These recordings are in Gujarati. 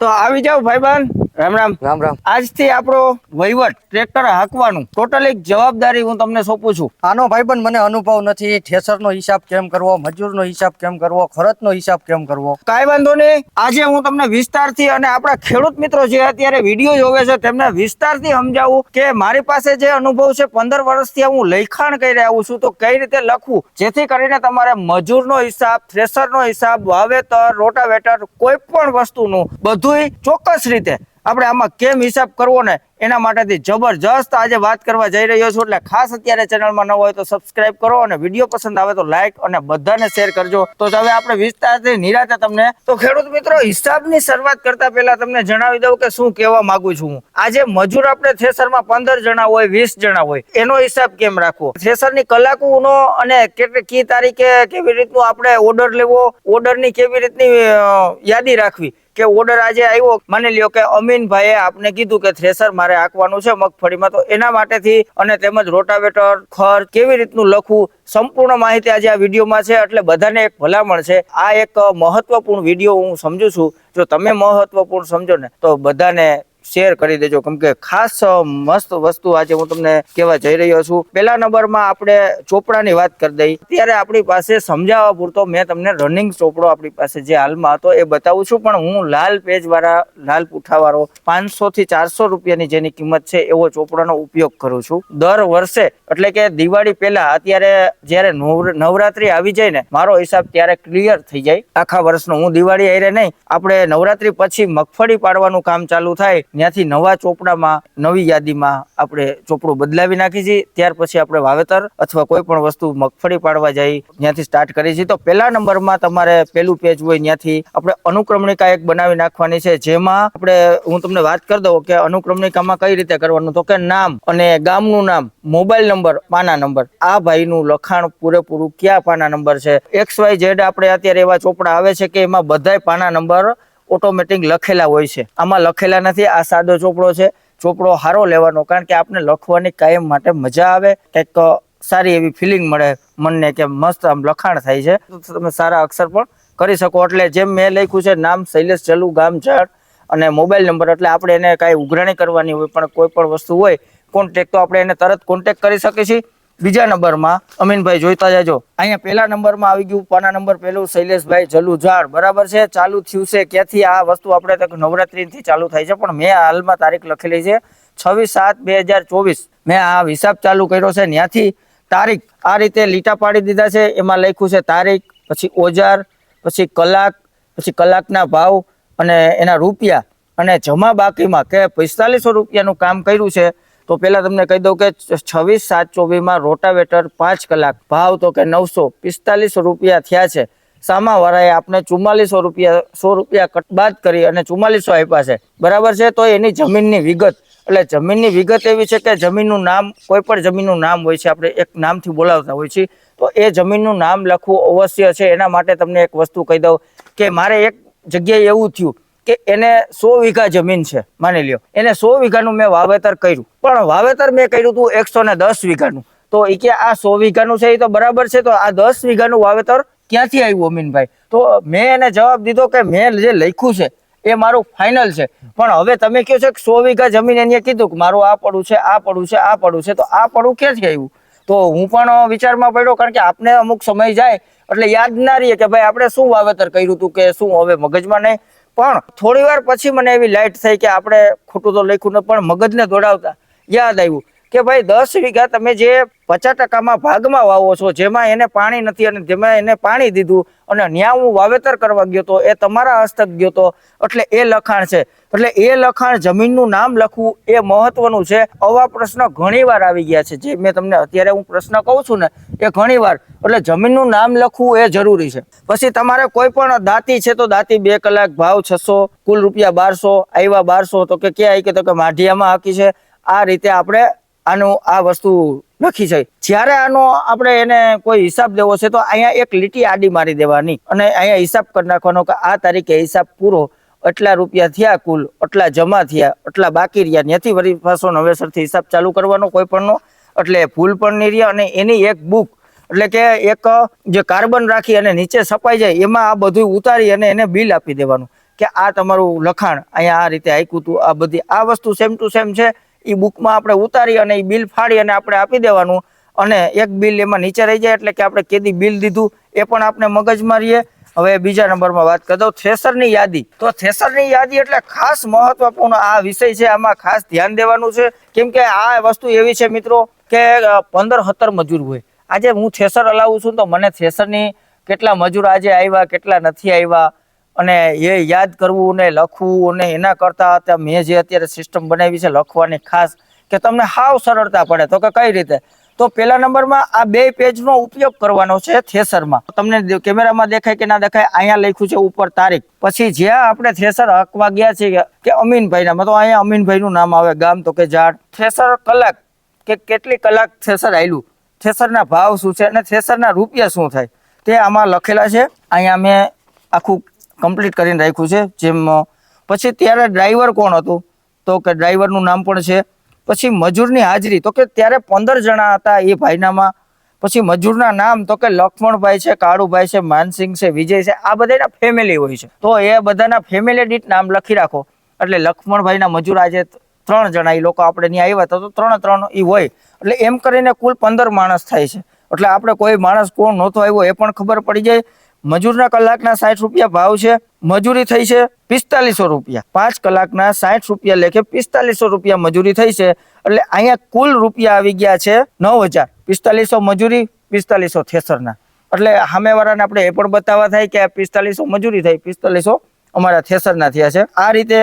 તો આવી જાવ ભાઈબાન રામ રામ. રામ રામ. આજથી આપણો વહીવટ ટ્રેક્ટર હાંકવાનું. ટોટલી જવાબદારી હું તમને સોંપું છું. આનો ભાઈ પણ મને અનુભવ નથી. ઠેસરનો હિસાબ કેમ કરવો? મજૂરનો હિસાબ કેમ કરવો? ખર્ચનો હિસાબ કેમ કરવો? કાંઈ વાંધો નહીં. આજે હું તમને વિસ્તારથી અને આપણા ખેડૂત મિત્રો જે અત્યારે વીડિયો જોવે છે તેમને વિસ્તારથી સમજાવું કે મારી પાસે જે અનુભવ છે પંદર વર્ષથી હું લખાણ કરી આવું છું. તો કઈ રીતે લખવું? જેથી કરીને તમારે મજૂરનો હિસાબ થ્રેસરનો હિસાબ વાવેતર રોટાવેટર કોઈ પણ વસ્તુનું બધુંય ચોક્કસ રીતે આપણે આમાં કેમ હિસાબ કરવો ને એના માટેથી જબરજસ્ત આજે વાત કરવા જઈ રહ્યો છું. એટલે ખાસ અત્યારે ચેનલમાં ન હોય તો સબસ્ક્રાઇબ કરો અને વીડિયો પસંદ આવે તો લાઈક અને બધાને શેર કરજો. તો હવે આપણે વિસ્તારથી નિરાતે તમને તો ખેડૂત મિત્રો, હિસાબની શરૂઆત કરતા પહેલા તમને જણાવી દઉં કે શું કહેવા માંગુ છું આજે મજૂર આપણે થ્રેસરમાં પંદર જણા હોય, વીસ જણા હોય, એનો હિસાબ કેમ રાખવો? થેસરની કલાકોનો અને કેટલી, કી તારીખે કેવી રીતનું આપણે ઓર્ડર લેવો ઓર્ડરની કેવી રીતની યાદી રાખવી? કે ઓર્ડર આજે આવ્યો. માની લ્યો કે અમીનભાઈએ આપને કીધું કે થ્રેસર મારે હાંકવાનું છે મગફળીમાં. તો એના માટેથી અને તેમજ રોટાવેટર ખર્ચ કેવી રીતનું લખવું, સંપૂર્ણ માહિતી આજે આ વિડીયોમાં છે. એટલે બધાને એક ભલામણ છે. આ એક મહત્વપૂર્ણ વીડિયો હું સમજુ છું. જો તમે મહત્વપૂર્ણ સમજો ને, તો બધાને શેર કરી દેજો. કેમ કે ખાસ મસ્ત વસ્તુ આજે હું તમને કહેવા જઈ રહ્યો છું. પહેલા નંબરમાં આપણે ચોપડાની વાત કરી દઈ. ત્યારે આપણી પાસે સમજાવવા પૂરતો મેં તમને રનિંગ ચોપડો આપણી પાસે જે હાલમાં હતો એ બતાવું છું. પણ હું લાલ પેજ વાળા લાલ પૂઠા વાળો પાંચસો થી ચારસો રૂપિયાની જેની કિંમત છે એવો ચોપડાનો ઉપયોગ કરું છું. દર વર્ષે, એટલે કે દિવાળી પહેલા, અત્યારે જ્યારે નવર- નવરાત્રી આવી જાય ને, મારો હિસાબ ત્યારે ક્લિયર થઈ જાય. આખા વર્ષનો હું દિવાળી આરે નહીં, આપણે નવરાત્રી પછી મગફળી પાડવાનું કામ ચાલુ થાય. ત્યાંથી નવા ચોપડામાં, નવી યાદીમાં આપણે ચોપડું બદલાવી નાખી છીએ ત્યાર પછી આપણે વાવેતર અથવા કોઈ પણ વસ્તુ મગફળી પાડવા જઈ ત્યાંથી સ્ટાર્ટ કરીએ છીએ તો પહેલા નંબરમાં તમારે પેલું પેજ હોય ત્યાંથી આપણે અનુક્રમણિકા એક બનાવી નાખવાની છે. જેમાં આપણે, હું તમને વાત કરી દઉં કે અનુક્રમણિકામાં કઈ રીતે કરવાનું. તો કે નામ અને ગામનું નામ, મોબાઈલ નંબર, પાના નંબર. આ ભાઈનું લખાણ પૂરેપૂરું કયા પાના નંબર છે? એક્સ વાય ઝેડ આપણે અત્યારે એવા ચોપડા આવે છે કે એમાં બધાય પાના નંબર ઓટોમેટિક લખેલા હોય છે. આમાં લખેલા નથી, આ સાદો ચોપડો છે. ચોપડો સારો લેવાનો, કારણ કે આપણે લખવાની કાયમ માટે મજા આવે. કંઈક સારી એવી ફિલિંગ મળે મનને કે મસ્ત આમ લખાણ થાય છે. તમે સારા અક્ષર પણ કરી શકો. એટલે જેમ મેં લખ્યું છે, નામ શૈલેષ ચલુ ગામ જળ અને મોબાઈલ નંબર, એટલે આપણે એને કાંઈ ઉઘરાણી કરવાની હોય, પણ કોઈ પણ વસ્તુ હોય કોન્ટેક તો આપણે એને તરત કોન્ટેક કરી શકીએ છીએ બીજા નંબરમાં અમીનભાઈ જોઈતા જાજો. અહીંયા પહેલા નંબરમાં આવી ગયું પાના નંબર પહેલું શૈલેષભાઈ જલુઝાડ બરાબર છે? ચાલુ થયું છે. ક્યાંથી આ વસ્તુ આપણે નવરાત્રીથી ચાલુ થાય છે, પણ મેં હાલમાં તારીખ લખેલી છે, છવ્વીસ સાત બે હજાર ચોવીસ. મેં આ હિસાબ ચાલુ કર્યો છે ત્યાંથી તારીખ આ રીતે લીટા પાડી દીધા છે, એમાં લખ્યું છે તારીખ, પછી ઓજાર, પછી કલાક, પછી કલાકના ભાવ અને એના રૂપિયા. અને જમા બાકીમાં કે પિસ્તાલીસો રૂપિયાનું કામ કર્યું છે તો પહેલાં તમને કહી દઉં કે છવ્વીસ સાત ચોવીસમાં રોટાવેટર પાંચ કલાક ભાવ તો કે નવસો પિસ્તાલીસો રૂપિયા થયા છે. સામાવાળાએ આપણે ચુમ્માલીસો રૂપિયા, સો રૂપિયા કટ બાદ કરી અને ચુમ્માલીસો આપ્યા છે. બરાબર છે? તો એની જમીનની વિગત. એટલે જમીનની વિગત એવી છે કે જમીનનું નામ, કોઈ પણ જમીનનું નામ હોય છે, આપણે એક નામથી બોલાવતા હોય છે તો એ જમીનનું નામ લખવું અવશ્ય છે. એના માટે તમને એક વસ્તુ કહી દઉં કે મારે એક જગ્યાએ એવું થયું કે એને સો વીઘા જમીન છે, માની લ્યો. એને સો વીઘાનું મેં વાવેતર કર્યું. પણ વાવેતર મેં કર્યું હતું એકસો ને દસ વીઘાનું. તો એ કે આ સો વીઘાનું છે એ તો બરાબર છે, તો આ દસ વીઘાનું વાવેતર ક્યાંથી આવ્યું અમીનભાઈ? તો મેં એને જવાબ દીધો કે મેં જે લખ્યું છે, એ મારું ફાઇનલ છે. પણ હવે તમે કહો છો કે સો વીઘા જમીન એને કીધું કે મારું આ પડું છે, આ પડું છે, આ પડું છે, તો આ પડું ક્યાંથી આવ્યું? તો હું પણ વિચારમાં પડ્યો કારણ કે આપને અમુક સમય જાય, એટલે યાદ ના રહીએ કે ભાઈ આપણે શું વાવેતર કર્યું હતું કે શું હવે મગજમાં નહીં? પણ થોડી વાર પછી મને એવી લાઇટ થઈ કે આપણે ખોટું તો લખ્યું ન, પણ મગજને દોડાવતા યાદ આવ્યું કે ભાઈ દસ વીઘા તમે જે પચાસ ટકામાં ભાગમાં વાવો છો, જેમાં એને પાણી નથી અને જેમાં એને પાણી દીધું અને ત્યાં હું વાવેતર કરવા ગયો તો એ તમારા હસ્તક ગયો તો, એટલે એ લખાણ છે. એટલે એ લખાણ જમીનનું નામ લખવું એ મહત્વનું છે. આવા પ્રશ્ન ઘણીવાર આવી ગયા છે. જે મેં તમને અત્યારે હું પ્રશ્ન કહું છું ને, એ ઘણીવાર. એટલે જમીનનું નામ લખવું એ જરૂરી છે. પછી તમારે કોઈ પણ દાંતી છે તો દાંતી બે કલાક ભાવ છસો, કુલ રૂપિયા બારસો આવ્યા બારસો, તો કે ક્યાં આવી કે તો કે માઢિયામાં હાકી છે. આ રીતે આપણે આનું આ વસ્તુ લખી છે. જ્યારે આનો આપણે એને કોઈ હિસાબ દેવો છે તો અહીંયા એક લીટી આડી મારી દેવાની અને અહીંયા હિસાબ કરી નાખવાનો કે આ તારીખે હિસાબ પૂરો એટલા રૂપિયા થયા કુલ આટલા જમા થયા આટલા બાકી રહ્યા. ત્યાંથી વળી પાછો નવેસરથી હિસાબ ચાલુ કરવાનો કોઈ પણનો. એટલે ભૂલ પણ નહીં રહ્યા અને એની એક બુક એટલે કે એક જે કાર્બન રાખી અને નીચે છપાઈ જાય, એમાં આ બધું ઉતારી અને એને બિલ આપી દેવાનું. કે આ તમારું લખાણ, અહીંયા આ રીતે આપ્યું હતું, આ બધી, આ વસ્તુ સેમ ટુ સેમ છે. એ બુકમાં આપણે ઉતારી અને એ બિલ ફાડી અને આપણે આપી દેવાનું. અને એક બિલ એમાં નીચે રહી જાય, એટલે કે આપણે કેદી બિલ દીધું, એ પણ આપણે મગજમાં રહીએ. હવે બીજા નંબરમાં વાત કરી દઉં થ્રેસરની યાદી. તો થ્રેસરની યાદી એટલે ખાસ મહત્વપૂર્ણ આ વિષય છે, આમાં ખાસ ધ્યાન દેવાનું છે. કેમ કે આ વસ્તુ એવી છે મિત્રો કે પંદર સત્તર મજૂર હોય. આજે હું થ્રેસર હલાવું છું તો મને થ્રેસરની કેટલા મજૂર આજે આવ્યા, કેટલા નથી આવ્યા અને એ યાદ કરવું ને લખવું અને એના કરતાં મેં જે અત્યારે સિસ્ટમ બનાવી છે લખવાની ખાસ કે તમને હાવ સરળતા પડે. તો કે કઈ રીતે? તો પહેલા નંબરમાં આ બે પેજનો ઉપયોગ કરવાનો છે થ્રેસરમાં તમને કેમેરામાં દેખાય કે ના દેખાય, અહીંયા લખ્યું છે ઉપર તારીખ. પછી જ્યાં આપણે થ્રેસર હકવા ગયા છીએ કે અમીનભાઈના તો અહીંયા અમીનભાઈનું નામ આવે, ગામ તો કે ઝાડ. થ્રેસર કલાક કે કેટલી કલાક થ્રેસર આવેલું થ્રેસરના ભાવ શું છે અને થ્રેસરના રૂપિયા શું થાય? તે આમાં લખેલા છે. અહીંયા મેં આખું કમ્પ્લીટ કરીને રાખ્યું છે. જેમ પછી ત્યારે ડ્રાઈવર કોણ હતું? તો કે ડ્રાઈવરનું નામ પણ છે. પછી મજૂરની હાજરી. તો કે ત્યારે પંદર જણા હતા એ ભાઈનામાં. પછી મજૂરના નામ, તો કે લક્ષ્મણભાઈ છે, કાળુભાઈ છે, માનસિંહ છે, વિજય છે, આ બધાના ફેમિલી હોય છે. તો એ બધાના ફેમિલી દીઠ નામ લખી રાખો. એટલે લક્ષ્મણભાઈના મજૂર આજે ત્રણ જણા એ લોકો આપણે ત્યાં આવ્યા હતા, તો ત્રણ ત્રણ એ હોય. એટલે એમ કરીને કુલ પંદર માણસ થાય છે. એટલે આપણે કોઈ માણસ કોણ નહોતો આવ્યો એ પણ ખબર પડી જાય. મજૂરના કલાકના સાઠ રૂપિયા ભાવ છે, મજૂરી થઈ છે પિસ્તાલીસો રૂપિયા. પાંચ કલાકના સાઠ રૂપિયા લેખે પિસ્તાલીસો રૂપિયા મજૂરી થઈ છે, એટલે અહીંયા કુલ રૂપિયા આવી ગયા છે નવ હજાર. પિસ્તાલીસો મજૂરી, પિસ્તાલીસો થેસરના. એટલે સામેવાળાને આપણે એ પણ બતાવવા થાય કે પિસ્તાલીસો મજૂરી થઈ, પિસ્તાલીસો અમારા થેસરના થયા છે. આ રીતે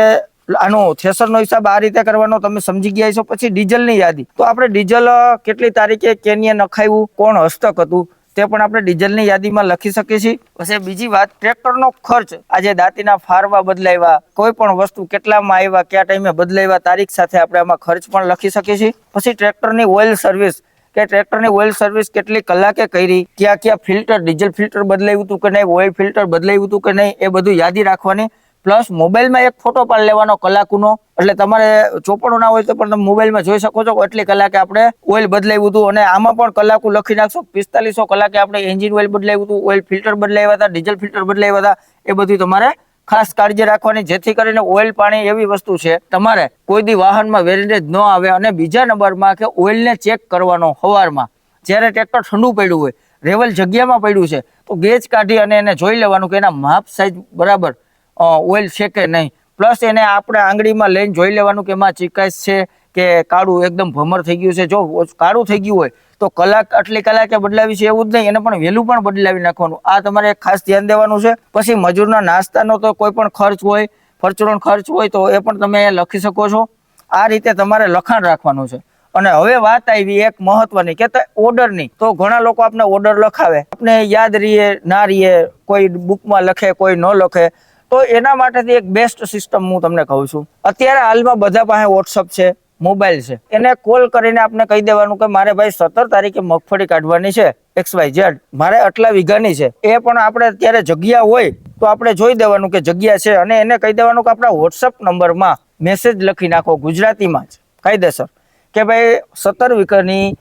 આનો થેસરનો હિસાબ આ રીતે કરવાનો, તમે સમજી ગયા છો પછી ડીઝલની યાદી. તો આપણે ડીઝલ કેટલી તારીખે કેનીએ નખાવ્યું કોણ હસ્તક હતું? તે પણ આપણે ડીઝલની યાદીમાં લખી શકીએ છીએ. પછી બીજી વાત, ટ્રેક્ટરનો ખર્ચ. આજે દાંતીના ફારવા બદલાવ્યા. કોઈ પણ વસ્તુ કેટલામાં આવ્યા, કયા ટાઈમે બદલાવ્યા, તારીખ સાથે આપણે આમાં ખર્ચ પણ લખી શકીએ છીએ. પછી ટ્રેક્ટરની ઓઇલ સર્વિસ. કે ટ્રેક્ટરની ઓઇલ સર્વિસ કેટલી કલાકે કરી, ક્યાં ક્યાં ફિલ્ટર, ડીઝલ ફિલ્ટર બદલાવ્યું હતું કે નહીં, ઓઇલ ફિલ્ટર બદલાવ્યું હતું કે નહીં, એ બધું યાદી રાખવાની પ્લસ મોબાઈલમાં એક ફોટો પણ લેવાનો કલાકનો. એટલે તમારે ચોપડો ના હોય તો પણ તમે મોબાઈલમાં જોઈ શકો છો એટલી કલાકે આપણે ઓઇલ બદલાવ્યું હતું. અને આમાં પણ કલાકો લખી નાખશો. પિસ્તાલીસો કલાકે આપણે એન્જિન ઓઇલ બદલાવ્યું હતું, ઓઇલ ફિલ્ટર બદલાવ્યા હતા, ડીઝલ ફિલ્ટર બદલાવ્યા હતા. એ બધું તમારે ખાસ કાળજી રાખવાની, જેથી કરીને ઓઇલ, પાણી એવી વસ્તુ છે, તમારે કોઈ દી વાહનમાં વેરિએજ ન આવે અને બીજા નંબરમાં કે ઓઇલને ચેક કરવાનો હવારમાં. જ્યારે ટ્રેક્ટર ઠંડુ પડ્યું હોય, રેવલ જગ્યામાં પડ્યું છે, તો ગેજ કાઢી અને એને જોઈ લેવાનું કે એના માપ સાઈઝ બરાબર ઓઇલ છે કે નહીં? પ્લસ એને આપણે આંગળીમાં લઈને જોઈ લેવાનું કે એમાં ચિકાશ છે કે કાળું એકદમ ભમર થઈ ગયું છે. જો કાળું થઈ ગયું હોય તો કલાક, આટલી કલાકે બદલાવી છે એવું જ નહીં. એને પણ વહેલું પણ બદલાવી નાખવાનું. આ તમારે ખાસ ધ્યાન દેવાનું છે. પછી મજૂરના નાસ્તાનો તો કોઈ પણ ખર્ચ હોય પરચુરણ ખર્ચ હોય તો એ પણ તમે લખી શકો છો. આ રીતે તમારે લખાણ રાખવાનું છે. અને હવે વાત આવી એક મહત્વની કે ઓર્ડરની. તો ઘણા લોકો આપણે ઓર્ડર લખાવે. આપણે યાદ રહીએ, ના રહીએ, કોઈ બુકમાં લખે, કોઈ ન લખે. તો એના માટેથી એક બેસ્ટ સિસ્ટમ હું તમને કહું છું. અત્યારે હાલમાં બધા પાસે વોટ્સઅપ છે મોબાઈલ છે. એને કોલ કરીને આપણે કહી દેવાનું કે મારે ભાઈ સત્તર તારીખે મગફળી કાઢવાની છે, એક્સ વાય ઝેડ. મારે આટલા વીઘાની છે. એ પણ આપણે અત્યારે જગ્યા હોય તો આપણે જોઈ દેવાનું કે જગ્યા છે અને એને કહી દેવાનું કે આપણા વોટ્સઅપ નંબરમાં મેસેજ લખી નાખો ગુજરાતીમાં જ. કાયદેસર. કે ભાઈ સત્તર વીઘાની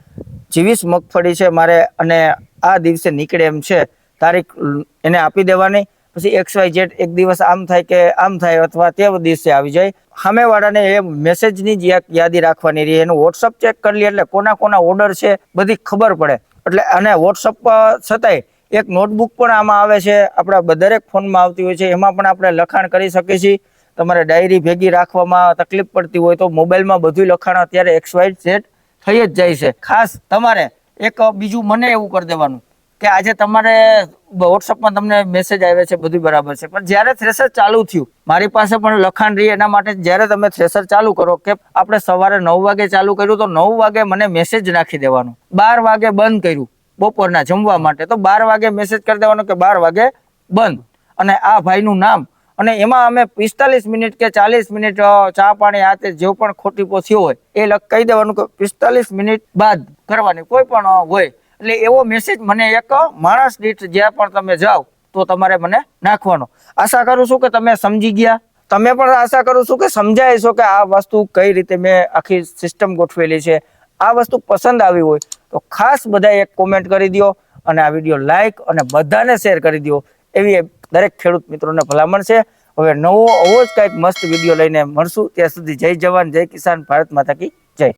જીવીસ મગફળી છે મારે અને આ દિવસે નીકળે એમ છે, તારીખ એને આપી દેવાની. પછી એક્સ વાય ઝેડ એક દિવસ આમ થાય કે આમ થાય અથવા તે દિવસે આવી જાય. સામેવાળાને એ મેસેજની જ યાદી રાખવાની રહી. એનું વોટ્સઅપ ચેક કરી લે એટલે કોના કોના ઓર્ડર છે બધી ખબર પડે. એટલે અને વોટ્સઅપ છતાંય એક નોટબુક પણ આમાં આવે છે. આપણા દરેક ફોનમાં આવતી હોય છે. એમાં પણ આપણે લખાણ કરી શકીએ છીએ. તમારે ડાયરી ભેગી રાખવામાં તકલીફ પડતી હોય તો મોબાઈલમાં બધું લખાણ અત્યારે એક્સ વાય ઝેડ થઈ જ જાય છે. ખાસ તમારે એક બીજું મને એવું કરી દેવાનું. કે આજે તમારે વોટ્સઅપમાં તમને મેસેજ આવે છે બધું બરાબર છે. પણ જ્યારે થ્રેસર ચાલુ થયું, મારી પાસે પણ લખાણ રહી એના માટે જ્યારે તમે થ્રેસર ચાલુ કરો, કે આપણે સવારે નવ વાગે ચાલુ કર્યું, તો નવ વાગે મને મેસેજ નાખી દેવાનો. બાર વાગે બંધ કર્યું બપોરના જમવા માટે, તો બાર વાગે મેસેજ કરી દેવાનો કે બાર વાગે બંધ. અને આ ભાઈનું નામ, અને એમાં અમે પિસ્તાલીસ મિનિટ કે ચાલીસ મિનિટ ચા પાણી આ તે જે પણ ખોટી પોથી હોય, એ કહી દેવાનું કે પિસ્તાલીસ મિનિટ બાદ કરવાની, કોઈ પણ હોય એટલે એવો મેસેજ મને એક માણસ દીઠ જ્યાં પણ તમે જાઓ, તો તમારે મને નાખવાનો. આશા કરું છું કે તમે સમજી ગયા. તમે પણ આશા કરું છું કે સમજાય છો કે આ વસ્તુ કઈ રીતે મેં આખી સિસ્ટમ ગોઠવેલી છે. આ વસ્તુ પસંદ આવી હોય, તો ખાસ બધા એક કોમેન્ટ કરી દો અને આ વીડિયો લાઈક અને બધાને શેર કરી દો એવી દરેક ખેડૂત મિત્રોને ભલામણ છે. હવે નવો આવો જ કંઈક મસ્ત વીડિયો લઈને મળશું. ત્યાં સુધી જય જવાન, જય કિસાન, ભારત માતા કી જય.